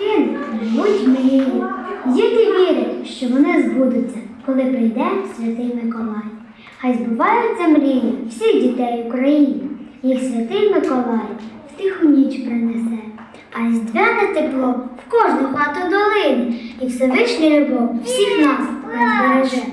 Дитини живуть мрії. Діти вірять, що вони збудуться, коли прийде святий Миколай. Хай збуваються мрії всіх дітей України. Їх святий Миколай в тиху ніч принесе, а здвяне тепло в кожну хату долини, і Всевишня любов всіх нас збереже.